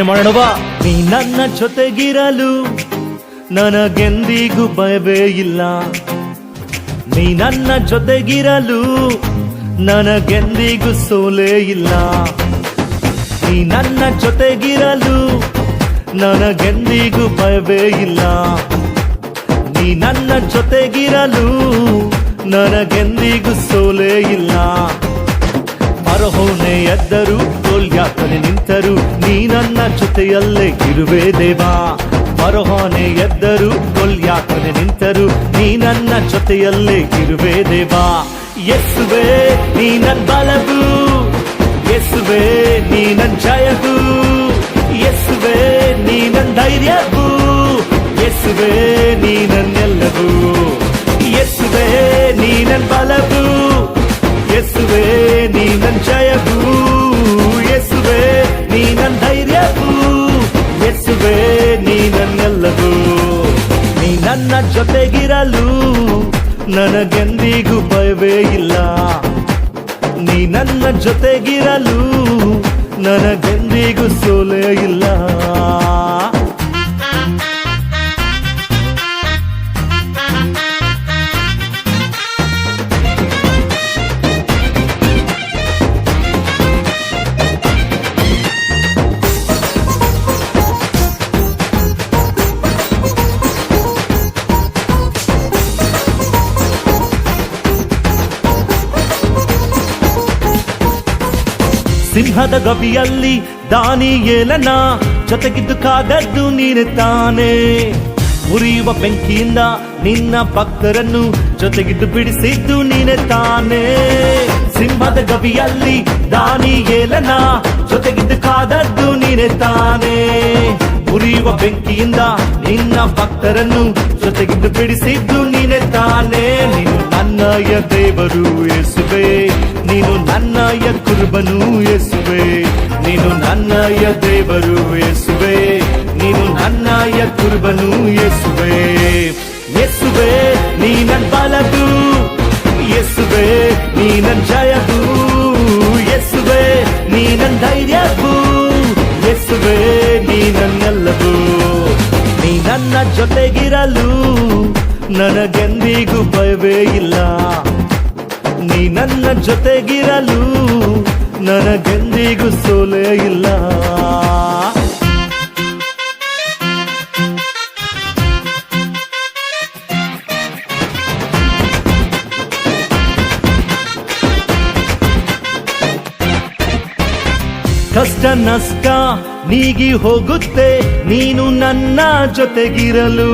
ಮಾಡೋಣವಾ ನೀ ನನ್ನ ಜೊತೆಗಿರಲು ನನಗೆಂದಿಗೂ ಭಯವೇ ಇಲ್ಲ. ನೀ ನನ್ನ ಜೊತೆಗಿರಲು ನನಗೆಂದಿಗೂ ಸೋಲೇ ಇಲ್ಲ. ನೀ ನನ್ನ ಜೊತೆಗಿರಲು ನನಗೆಂದಿಗೂ ಭಯವೇ ಇಲ್ಲ. ನೀ ನನ್ನ ಜೊತೆಗಿರಲು ನನಗೆಂದಿಗೂ ಸೋಲೇ ಇಲ್ಲ. ಅರಹೋನೆ ಎದ್ದರು ಗೋಲ್ಯಾಕನೆ ನಿಂತರು, ನೀ ನನ್ನ ಜೊತೆಯಲ್ಲೇ ಇರುವೆ ದೇವಾ. ಮರಹೋನೆ ಎದ್ದರು ಗೋಲ್ಯಾಕನೆ ನಿಂತರು, ನೀ ನನ್ನ ಜೊತೆಯಲ್ಲೇ ಇರುವೆ ದೇವಾ. ಎಸ್ಸುವೆ, ನೀ ನನ್ ಬಲವು ಎಸ್ಸುವೆ, ನೀ ನನ್ ಜಯವು ಎಸ್ಸುವೆ, ನೀ ನನ್ ಧೈರ್ಯವು ಎಸ್ಸುವೆ, ನೀ ನನ್ನೆಲ್ಲವೂ ಯೇಸುವೆ ನನಗೆಂದಿಗೂ ಭಯವೇ ಇಲ್ಲ. ನೀ ನನ್ನ ಜೊತೆಗಿರಲು ನನಗೆಂದಿಗೂ ಸೋಲೇ ಸಿಂಹದ ಗವಿಯಲ್ಲಿ ದಾನಿ ಏಲನ, ಜೊತೆಗಿದ್ದು ಕಾದದ್ದು ನೀನೆ ತಾನೇ. ಉರಿಯುವ ಬೆಂಕಿಯಿಂದ ನಿನ್ನ ಭಕ್ತರನ್ನು ಜೊತೆಗಿದ್ದು ಬಿಡಿಸಿದ್ದು ನೀನೆ ತಾನೇ. ಸಿಂಹದ ಗವಿಯಲ್ಲಿ ದಾನಿಯೇಲನ ಜೊತೆಗಿದ್ದು ಕಾದದ್ದು ನೀನೆ ತಾನೇ. ಉರಿಯುವ ಬೆಂಕಿಯಿಂದ ನಿನ್ನ ಭಕ್ತರನ್ನು ಜೊತೆಗಿದ್ದು ಬಿಡಿಸಿದ್ದು ನೀನೆ ತಾನೇ. ನೀನು ನನ್ನಯ ದೇವರು ಯೇಸುವೆ ನೀನು ನನ್ನಯ ಕುರುಬನು ಯೇಸುವೆ ನೀನು ನನ್ನಯ ದೇವರು ಯೇಸುವೆ ನೀನು ನನ್ನಯ ಕುರುಬನು ಯೇಸುವೆ ಯೇಸುವೆ ನೀ ನನ್ ಬಲದು. ಯೇಸುವೆ ನೀ ನನ್ ಜಯದು. ಯೇಸುವೆ ನೀ ನನ್ ಧೈರ್ಯವು ಯೇಸುವೆ ನೀ ನನ್ನೆಲ್ಲವೂ ನೀ ನನ್ನ ಜೊತೆಗಿರಲು ನನಗೆಂದಿಗೂ ಭಯವೇ ಇಲ್ಲ. ನೀ ನನ್ನ ಜೊತೆಗಿರಲು ನನಗೆಂದಿಗೂ ಸೋಲೇ ಇಲ್ಲ. ಕಷ್ಟ ನಷ್ಟ ನೀಗಿ ಹೋಗುತ್ತೆ, ನೀನು ನನ್ನ ಜೊತೆಗಿರಲು.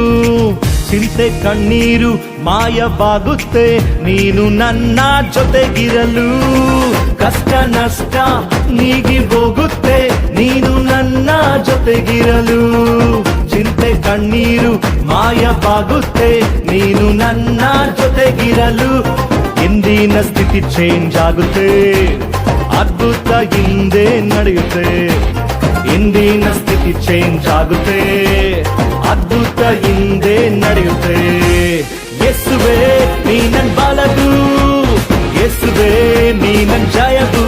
ಚಿಂತೆ ಕಣ್ಣೀರು ಮಾಯವಾಗುತ್ತೆ, ನೀನು ನನ್ನ ಜೊತೆಗಿರಲು. ಕಷ್ಟ ನಷ್ಟ ನೀಗಿ ಹೋಗುತ್ತೆ, ನೀನು ನನ್ನ ಜೊತೆಗಿರಲು. ಚಿಂತೆ ಕಣ್ಣೀರು ಮಾಯವಾಗುತ್ತೆ, ನೀನು ನನ್ನ ಜೊತೆಗಿರಲು. ಇಂದಿನ ಸ್ಥಿತಿ ಚೇಂಜ್ ಆಗುತ್ತೆ. ಅದ್ಭುತ ಹಿಂದೆ ನಡೆಯುತ್ತೆ. ಇಂದಿನ ಸ್ಥಿತಿ ಚೇಂಜ್ ಆಗುತ್ತೆ. ಅದ್ಭುತ ಹಿಂದೆ ನಡೆಯುತ್ತೆ. ಎಸ್ಸುವೆ, ನೀನನ್ ಬಾಲದು. ಎಸ್ಸುವೆ, ನೀನನ್ ಜಯದು.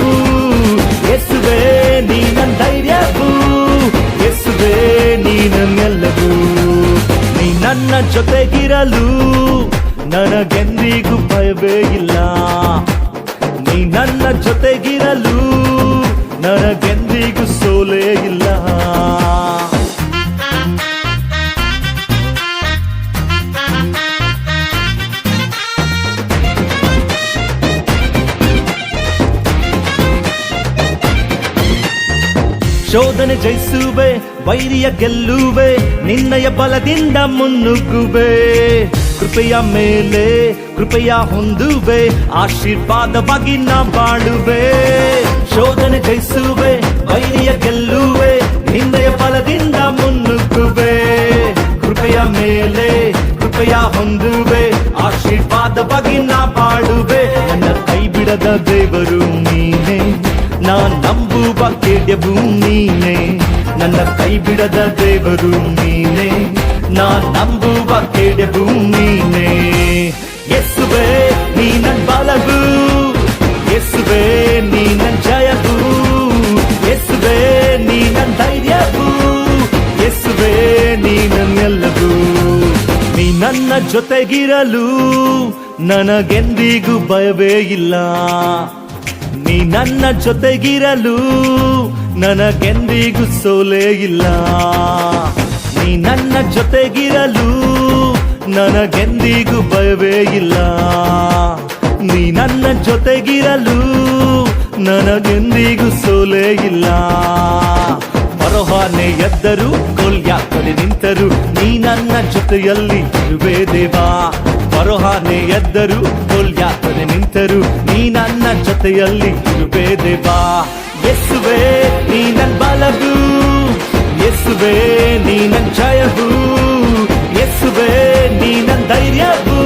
ಎಸ್ಸುವೆ, ನೀನನ್ ಧೈರ್ಯವು ಯೇಸುವೆ ನೀ ನನ್ನೆಲ್ಲವೂ ನೀ ನನ್ನ ಜೊತೆಗಿರಲು ನನಗೆಂದಿಗೂ ಭಯವೇ ಇಲ್ಲ. ನೀ ನನ್ನ ಜೊತೆಗಿರಲು ನನಗೆಂದಿಗೂ ಸೋಲೇ ಇಲ್ಲ. ಶೋಧನೆ ಜಯಿಸುವೆ, ವೈರಿಯ ಗೆಲ್ಲುವೆ, ನಿನ್ನಯ ಬಲದಿಂದ ಮುನ್ನುಗ್ಗುವೆ, ಕೃಪೆಯ ಮೇಲೆ ಕೃಪೆಯ ಹೊಂದುವೆ ಆಶೀರ್ವಾದವಾಗಿ ನಾ ಬಾಳುವೆ ಶೋಧನೆ ಜಯಿಸುವೆ ವೈರಿಯ ಗೆಲ್ಲುವೆ ನಿನ್ನಯ ಬಲದಿಂದ ಮುನ್ನುಗ್ಗುವೆ ಕೃಪೆಯ ಮೇಲೆ ಕೃಪೆಯ ಹೊಂದುವೆ ಆಶೀರ್ವಾದವಾಗಿ ನಾ ಬಾಳುವೆ ನನ್ನ ಕೈ ಬಿಡದ ದೇವರು ನೀನೇ ನಾ ನಂಬುವ ಕೇಳ್ಯವು ನೀನೆ ನನ್ನ ಕೈ ಬಿಡದ ದೇವರು ನೀನೆ ನಾ ನಂಬುವ ಕೇಳ್ಯವು ನೀನೆ ನನ್ನ ಜೊತೆಗಿರಲು ನನಗೆಂದಿಗೂ ಭಯವೇ ಇಲ್ಲ. ನೀ ನನ್ನ ಜೊತೆಗಿರಲು ನನಗೆಂದಿಗೂ ಸೋಲೇ ಇಲ್ಲ. ನೀ ನನ್ನ ಜೊತೆಗಿರಲು ನನಗೆಂದಿಗೂ ಭಯವೇ ಇಲ್ಲ. ನೀ ನನ್ನ ಜೊತೆಗಿರಲು ನನಗೆಂದಿಗೂ ಸೋಲೇ ಇಲ್ಲ. ಬರೋಹಾನೆ ಎದ್ದರು ಕೊಲ್ಯಾಕಲಿ ನಿಂತರು. ನೀ ನನ್ನ ಜೊತೆಯಲ್ಲಿ ಇರುವೆ ದೇವಾ. ಬರೋಹಾನೆ ಎದ್ದರು ಕೊಲ್ಯಾಕಲಿ ನಿಂತರು. ನೀ ನನ್ನ ಜೊತೆಯಲ್ಲಿ ಇರುವೆ ದೇವಾ. ಎಸ್ಸುವೆ, ನೀ ನನ್ ಬಲಗು. ಎಸ್ಸುವೆ, ನೀ ನನ್ ಜಯವು ಎಸ್ಸುವೆ, ನೀ ನನ್ ಧೈರ್ಯವು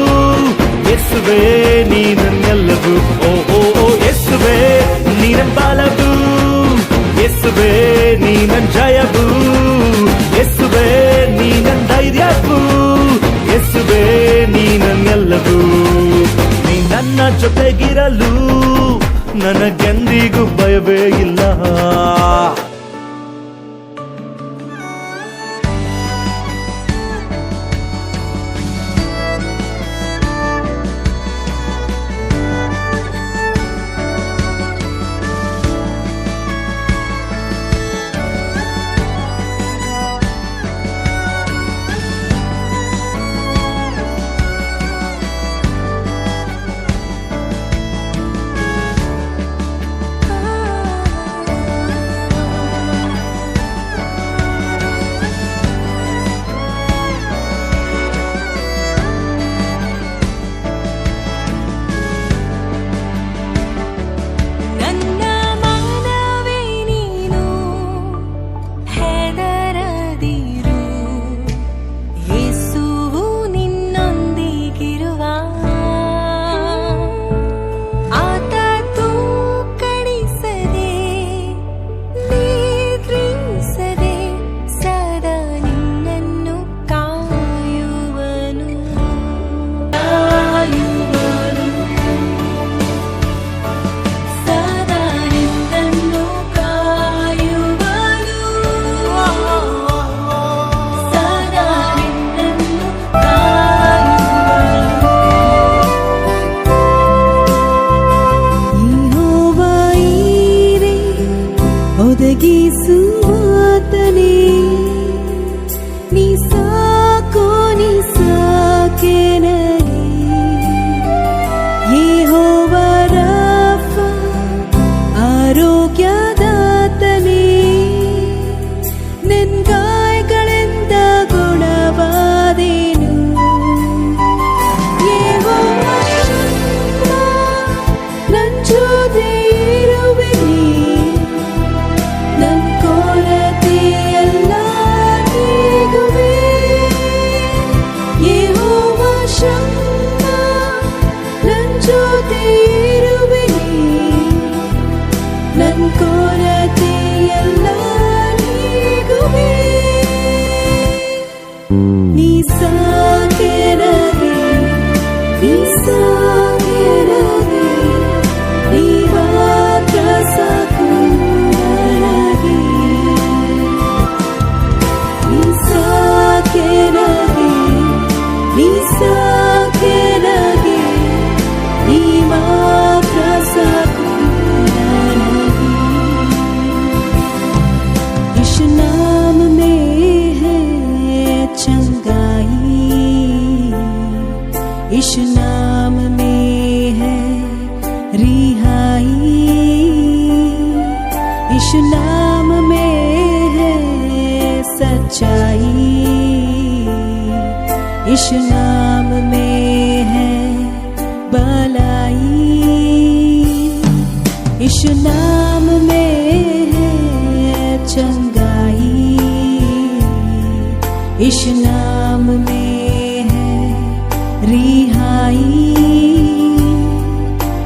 ಎಸ್ಸುವೆ, ನೀ ನನ್ನೆಲ್ಲವು. ಓ ಓ ಓ ನೀನ ನೀ ನನ್ ಬಲವು ಎಸುವೆ ನೀ ನನ್ ಜಯವು. ಎಸುವೆ ನೀ ನನ್ ಧೈರ್ಯವು ಎಸುವೆ ನೀ ನೀ ನನ್ನ ಜೊತೆಗಿರಲು ನನಗೆಂದಿಗೂ ಭಯವೇ ಇಲ್ಲ.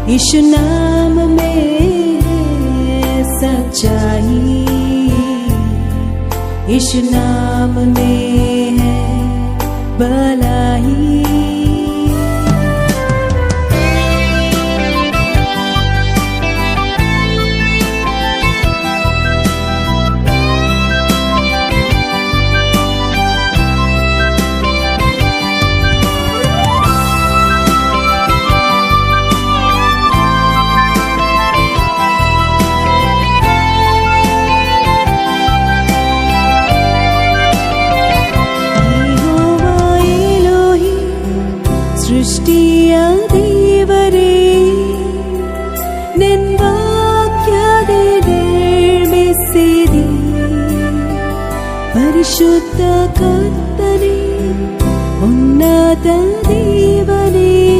इस नाम में सच्चाई। ईशु नाम में है भलाई பரிசுத்த கத்தனே உன்னத தேவனே.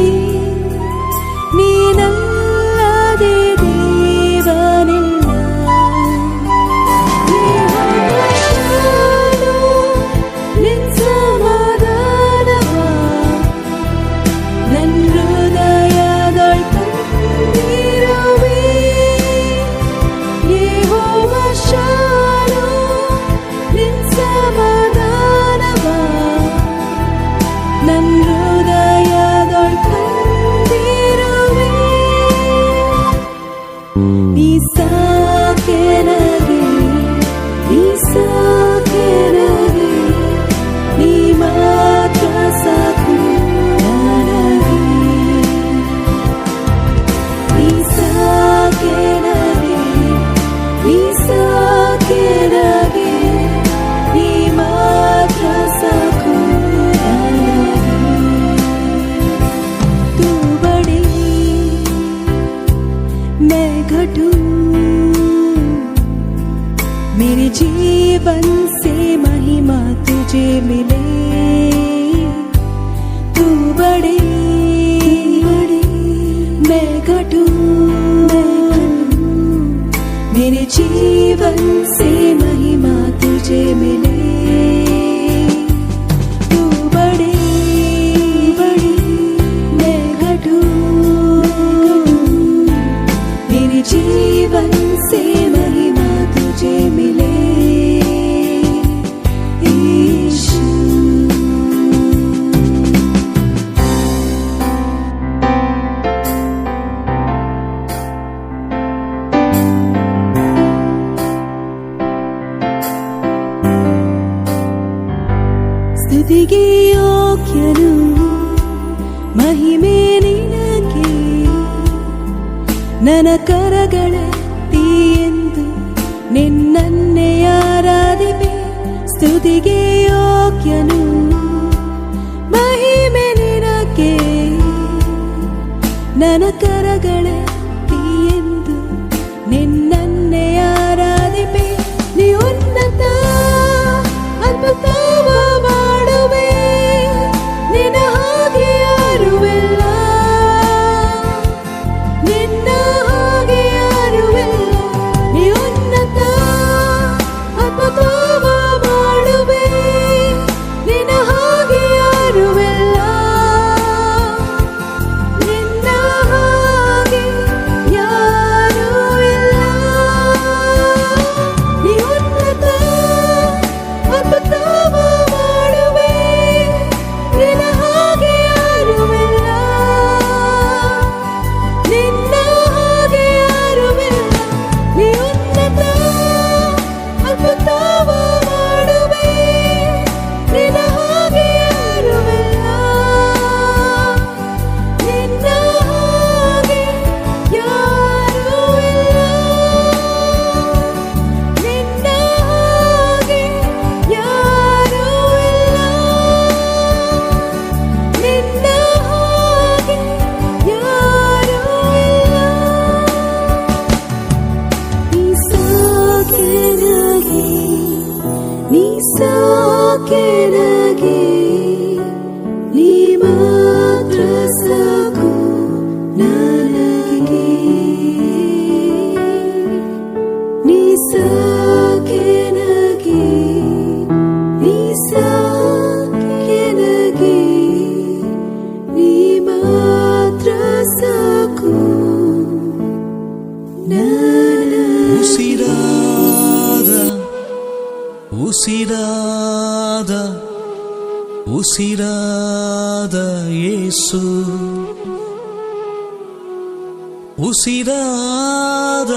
உசிராத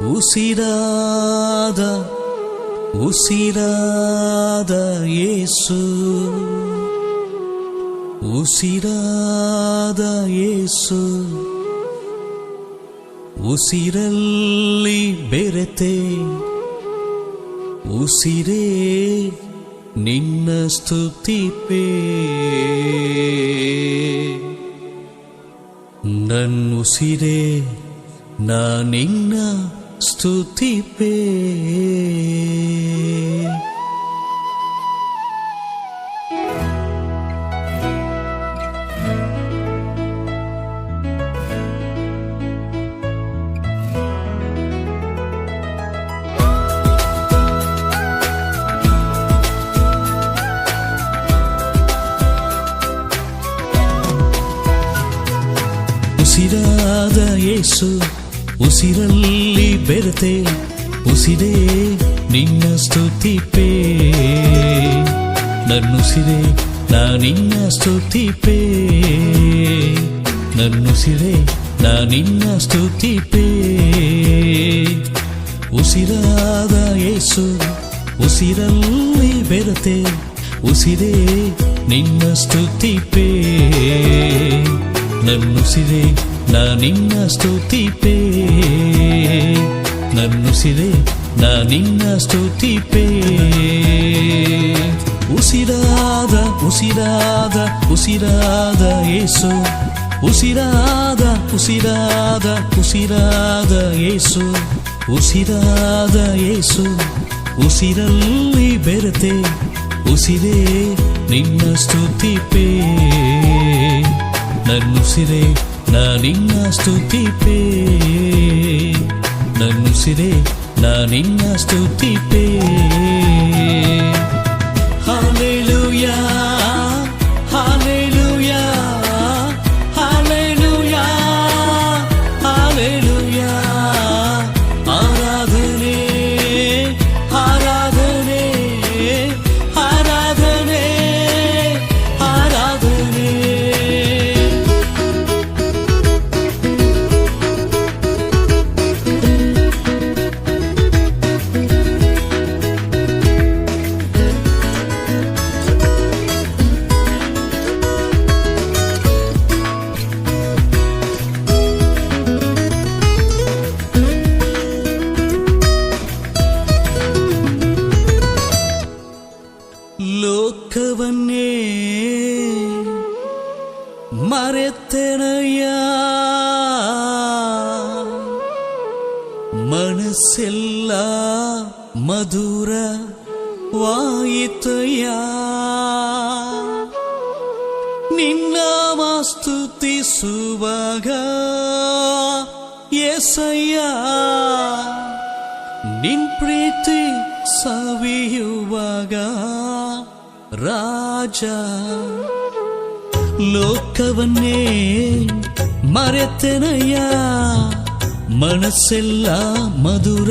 உசிராத உசிராத இயேசு. உசிராத இயேசு. உசிரல்லி பெரத்தே உசிரே ನಿನ್ನ ಸ್ತುತಿ ಪೇ. ನನ್ನುಸಿರೇ ನಿನ್ನ ಸ್ತುತಿ ಪೇ. ಉಸಿರಲ್ಲಿ ಬೆರೆತೆ ಉಸಿರೇ ನಿನ್ನ ಸ್ತುತಿಪೇ ನನ್ನುಸಿರೇ, ನಾ ನಿನ್ನ ಸ್ತುತಿಪೇ ನನ್ನುಸಿರೇ, ನಾ ನಿನ್ನ ಸ್ತುತಿಪೇ ಉಸಿರಾದ ಯೇಸು ಉಸಿರಲ್ಲಿ ಬೆರೆತೆ ಉಸಿರೇ ನಿನ್ನ ಸ್ತುತಿಪೇ ನನ್ನುಸಿರೇ ನಾ ನಿನ್ನ ಸ್ತುತಿಪೇ ನನ್ನುಸಿರೆ ನಾ ನಿನ್ನ ಸ್ತುತಿಪೇ ಉಸಿರಾದ ಉಸಿರಾದ ಉಸಿರಾದ ಏಸು. ಉಸಿರಾದ ಉಸಿರಾದ ಉಸಿರಾದ ಏಸು. ಉಸಿರಾದ ಏಸು, ಉಸಿರಲ್ಲಿ ಬೆರೆತೆ. ಉಸಿರೇ, ನಿನ್ನ ಸ್ತುತಿಪೇ ನನ್ನುಸಿರೇ ನಿನ್ನ ಸ್ತುತಿಪೇ ನನ್ನುಸಿರೇ ನಾ ನಿನ್ನ ಸ್ತುತಿಪೇ ಲೋಕವನ್ನೇ ಮರೆತೆನಯ್ಯ ಮನಸ್ಸೆಲ್ಲ ಮಧುರ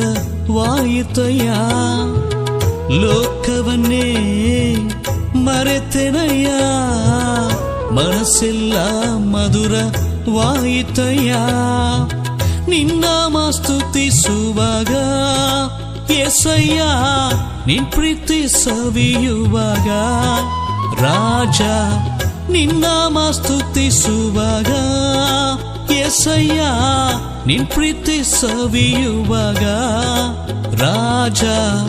ವಾಯಿತಯ್ಯ ಲೋಕವನ್ನೇ ಮರೆತೆನಯ್ಯ ಮನಸ್ಸೆಲ್ಲ ಮಧುರ ವಾಯಿತಯ್ಯ ನಿನ್ನ ಸ್ತುತಿಸುವಾಗ ಎಸಯ್ಯ ನಿನ್ ಪ್ರೀತಿ ಸವಿಯುವಾಗ ರಾಜ ನಿನ್ನ ಸ್ತುತಿಸುವಾಗ ಎಸಯ್ಯ ನಿನ್ ಪ್ರೀತಿ ಸವಿಯುವಾಗ, ರಾಜ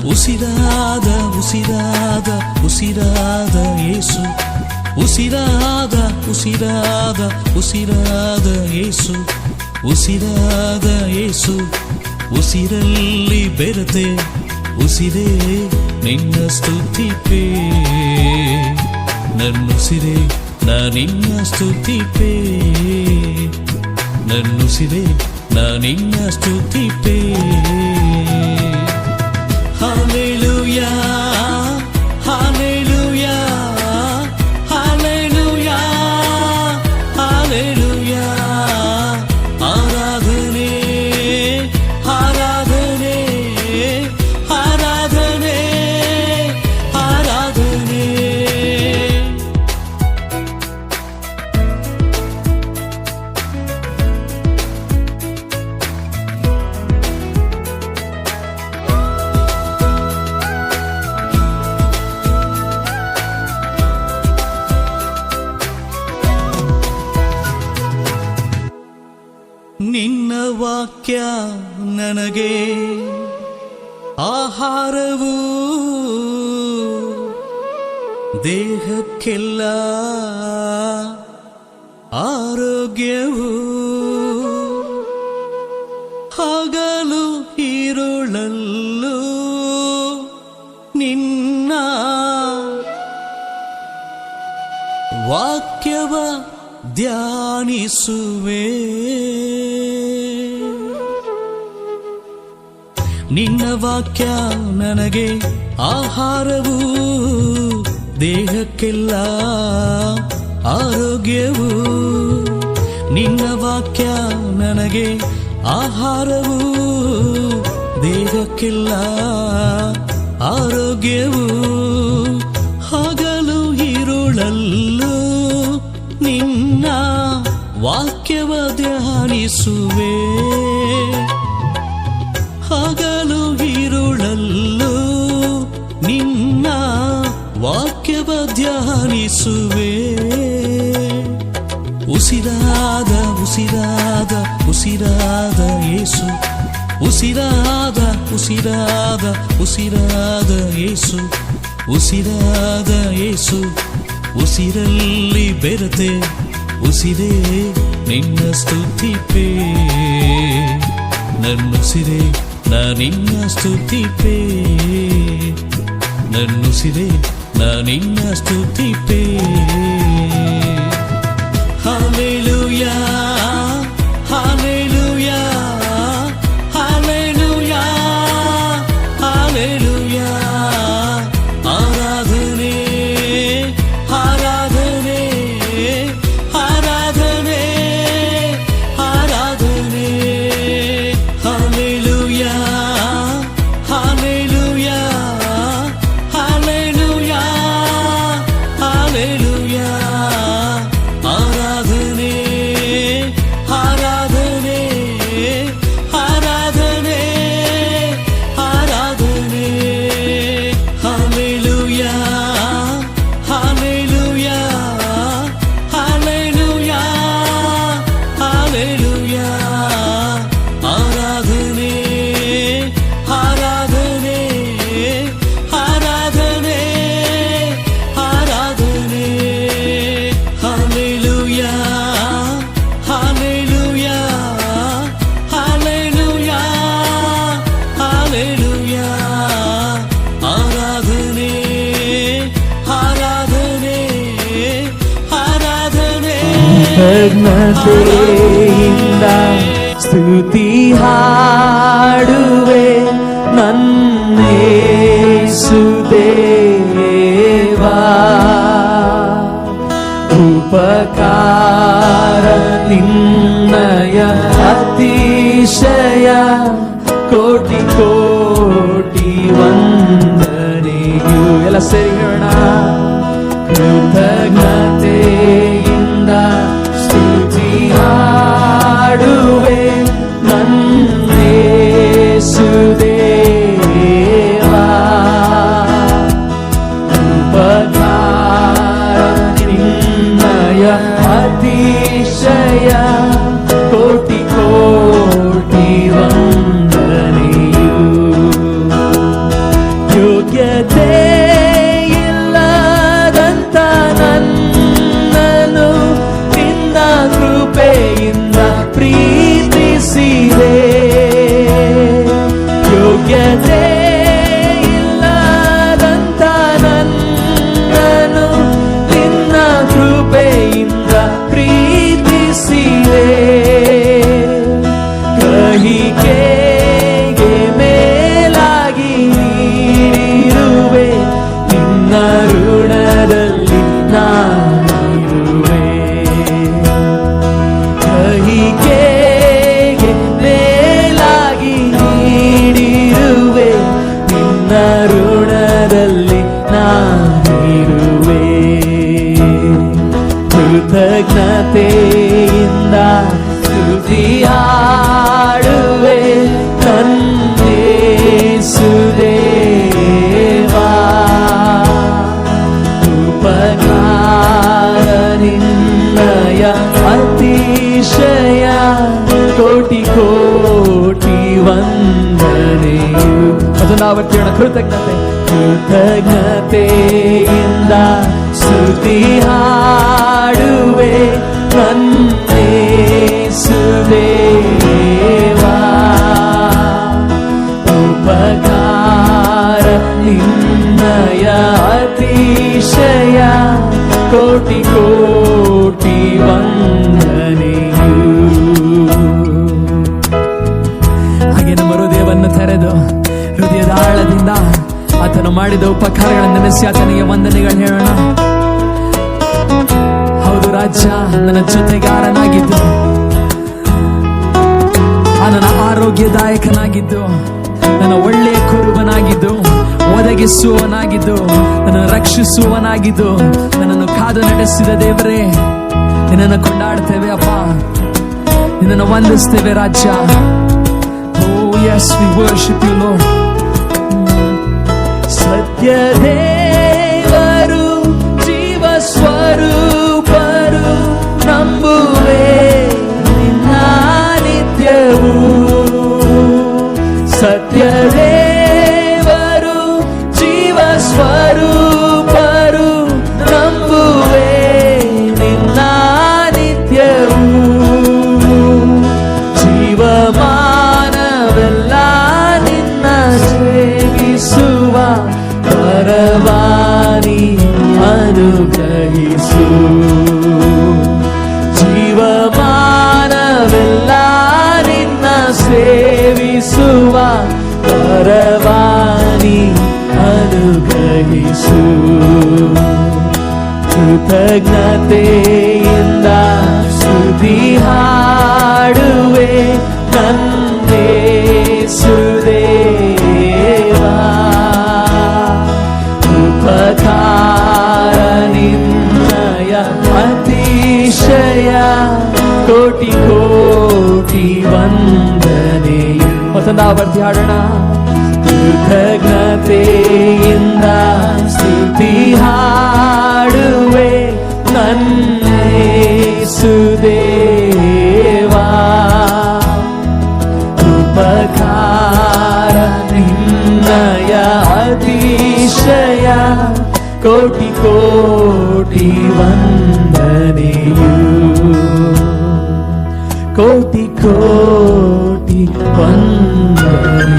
ಉಸಿರಾದ ಉಸಿರಾದ ಉಸಿರಾದ ಯೇಸು, ಉಸಿರಾದ ಉಸಿರಾದ ಉಸಿರಾದ ಯೇಸು ಉಸಿರಾದ ಯೇಸು, ಉಸಿರಲ್ಲಿ ಬೆರತೆ, ಉಸಿರೇ ನಿನ್ನ ಸ್ತುತಿಪೇ ನನ್ನುಸಿರೇ. ನಾ ನಿನ್ನ ಸ್ತುತಿಪೇ ನನ್ನುಸಿರೇ ನಾ ನಿನ್ನ ಸ್ತುತಿಪೇ ನಿನ್ನ ವಾಕ್ಯ ನನಗೆ ಆಹಾರವು ದೇಹಕ್ಕೆಲ್ಲ ಆರೋಗ್ಯವು ಹಗಲು ಈರುಳಲ್ಲೂ ನಿನ್ನ ವಾಕ್ಯವ ಧ್ಯಾನಿಸುವೆ. ನಿನ್ನ ವಾಕ್ಯ ನನಗೆ ಆಹಾರವು, ದೇಹಕ್ಕೆಲ್ಲ ಆರೋಗ್ಯವು. ನಿನ್ನ ವಾಕ್ಯ ನನಗೆ ಆಹಾರವು, ದೇಹಕ್ಕೆಲ್ಲ ಆರೋಗ್ಯವು. ಹಗಲು ಇರುಳಲ್ಲೂ ನಿನ್ನ ವಾಕ್ಯವ ಧ್ಯಾನಿಸುವೆ. ಹಗಲು ಇರುಳಲ್ಲೂ ನಿನ್ನ ವಾಕ್ಯವ ಧ್ಯಾನಿಸುವೆ. ಉಸಿರಾದ ಉಸಿರಾದ ಉಸಿರಾದ ಯೇಸು ಉಸಿರಾದ ಉಸಿರಾದ ಉಸಿರಾದ ಯೇಸು ಉಸಿರಾದ ಯೇಸು ಉಸಿರಲ್ಲಿ ಬೆರತೆ. ಉಸಿರೇ ನಿನ್ನ ಸ್ತುತಿಪೇ ನನ್ನುಸಿರೇ ನಾ ನಿನ್ನ ಸ್ತುತಿಪೇ ನನ್ನುಸಿರೇ ನಾ ನಿನ್ನ ಸ್ತುತಿಪೇ ಕೃತಜ್ಞತೆಯಿಂದ ಸ್ತುತಿ ಹಾಡುವೆ ನನ್ನೇ ಉಪಕಾರ ನಿನ್ನಯ ಅತಿಶಯ ಕೋಟಿ ಕೋಟಿ ವಂದನೆಯು ಎಲ್ಲ ಸೇರಿ ಹೇಳೋಣ. ಕೃತಜ್ಞತೆ ಕೃತಜ್ಞತೆ ಕೃತಜ್ಞತೆ ಮಾಡಿದ ಉಪಕಾರಗಳ ನೆನೆಸಿ ಆತನಿಗೆ ವಂದನೆಗಳು ಹೇಳೋಣ. ಹೌದು ರಾಜ್ಯ, ನನ್ನ ಜೊತೆಗಾರನಾಗಿದ್ದು ನನ್ನ ಆರೋಗ್ಯದಾಯಕನಾಗಿದ್ದು. ನನ್ನ ಒಳ್ಳೆಯ ಕುರುಬನಾಗಿದ್ದು. ಒದಗಿಸುವನಾಗಿದ್ದು ನನ್ನನ್ನು ರಕ್ಷಿಸುವನಾಗಿದ್ದು ನನ್ನನ್ನು ಕಾದು ನಡೆಸಿದ ದೇವರೇ, ನಿನ್ನನ್ನು ಕೊಂಡಾಡ್ತೇವೆ ಅಪ್ಪ. ನಿನ್ನನ್ನು ವಂದಿಸ್ತೇವೆ ರಾಜ್ಯ. ಓ yes we worship you lord Yeah. ವಂದನೆಯು ಮತ್ತೊಂದಾವರ್ತಿ ಹಾಡೋಣ ಕೃತಜ್ಞತೆಯಿಂದ ಸ್ತುತಿ ಹಾಡುವೆ ನನ್ನೇ ಸುದೇವಾ ಉಪಕಾರ ನಿನ್ನಯ ಅತಿಶಯ ಕೋಟಿ ಕೋಟಿ ವಂದನೆಯು ಕೋಟಿ ಕೋಟಿ 嗯。